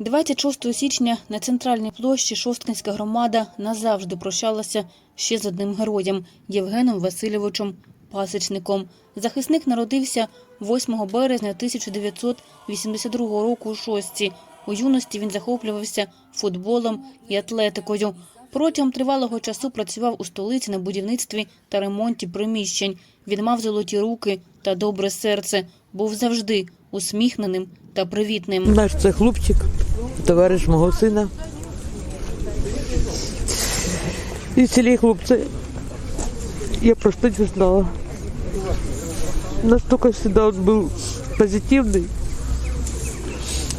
26 січня на центральній площі Шосткинська громада назавжди прощалася ще з одним героєм Євгеном Васильовичем Пасечником. Захисник народився 8 березня 1982 року у Шостці. У юності він захоплювався футболом і атлетикою. Протягом тривалого часу працював у столиці на будівництві та ремонті приміщень. Він мав золоті руки та добре серце. Був завжди усміхненим та привітним. Наш це хлопчик, товариш мого сина. І селі хлопці. Я просто не знала. Настолько всегда он был позитивный.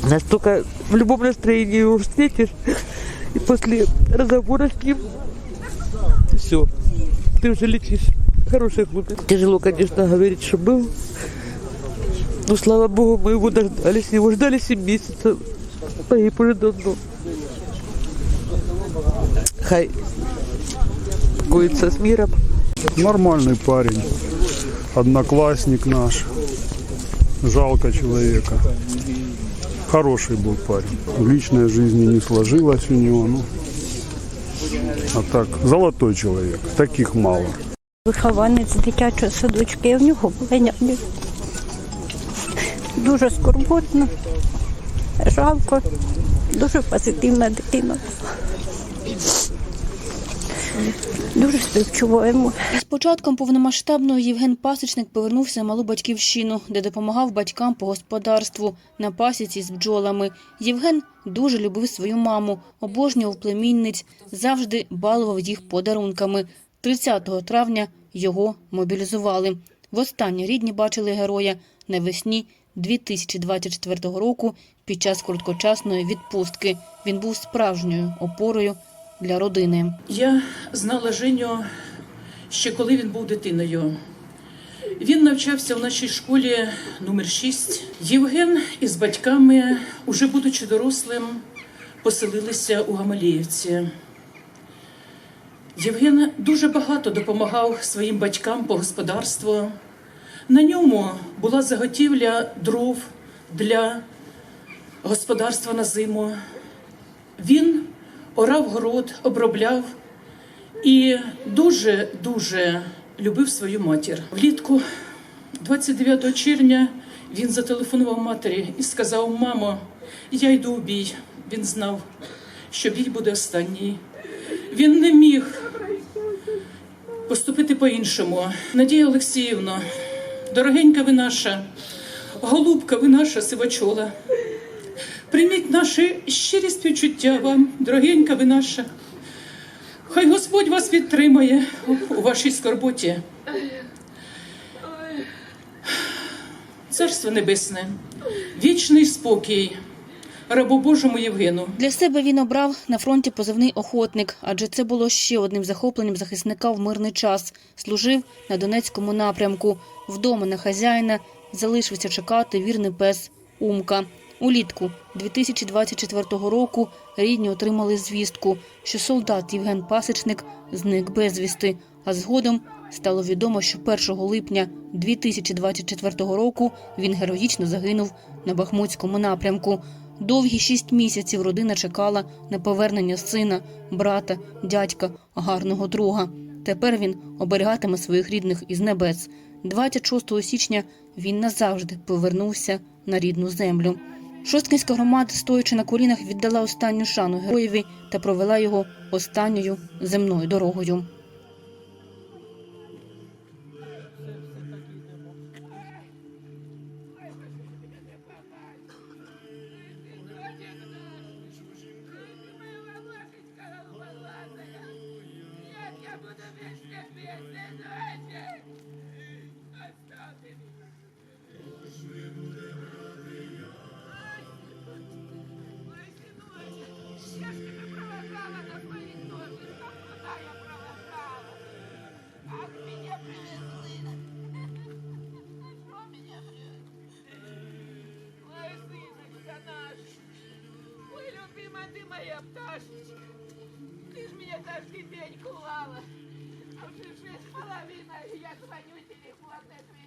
Настолько в любом настроении его встретишь. И после разговора с ним все, ты уже летишь. Хороший хлопец. Тяжело, конечно, говорить, что был. Ну, слава богу, мы его дождались. Его ждали 7 месяцев. Уже давно. Хай коится с миром. Нормальный парень, одноклассник наш. Жалко человека. Хороший был парень. В личной жизни не сложилось у него. Ну, а так, золотой человек. Таких мало. Вихованець дитячого садочка, я в нього була няня. Дуже скорботно, жалко, дуже позитивна дитина. Дуже співчуваємо. Із початком повномасштабної Євген Пасічник повернувся на малу батьківщину, де допомагав батькам по господарству на пасіці з бджолами. Євген дуже любив свою маму, обожнював племінниць, завжди балував їх подарунками. 30 травня його мобілізували. Востаннє рідні бачили героя навесні 2024 року під час короткочасної відпустки. Він був справжньою опорою для родини. Я знала Женю ще коли він був дитиною. Він навчався в нашій школі номер 6. Євген із батьками, уже будучи дорослим, поселилися у Гамаліївці. Євген дуже багато допомагав своїм батькам по господарству. На ньому була заготівля дров для господарства на зиму. Він орав город, обробляв і дуже-дуже любив свою матір. Влітку 29 червня він зателефонував матері і сказав: Мамо, я йду у бій. Він знав, що бій буде останній. Він не міг поступити по-іншому. Надія Олексіївна, дорогенька ви наша, голубка ви наша сивочола. Прийміть наше щирі співчуття вам, дорогенька ви наша. Хай Господь вас підтримає у вашій скорботі. Царство Небесне, вічний спокій, рабу Божому Євгену. Для себе він обрав на фронті позивний охотник, адже це було ще одним захопленням захисника в мирний час. Служив на Донецькому напрямку. Вдома на хазяїна залишився чекати вірний пес Умка. Улітку 2024 року рідні отримали звістку, що солдат Євген Пасечник зник безвісти, а згодом стало відомо, що 1 липня 2024 року він героїчно загинув на Бахмутському напрямку. Довгі шість місяців родина чекала на повернення сина, брата, дядька, гарного друга. Тепер він оберігатиме своїх рідних із небес. 26 січня він назавжди повернувся на рідну землю. Шосткинська громада, стоячи на колінах, віддала останню шану героєві та провела його останньою земною дорогою. Bible, the business, business, Ой, любимая ты моя пташечка. Ты ж меня каждый день кувала. А уже шесть с половиной, и я звоню, телефон не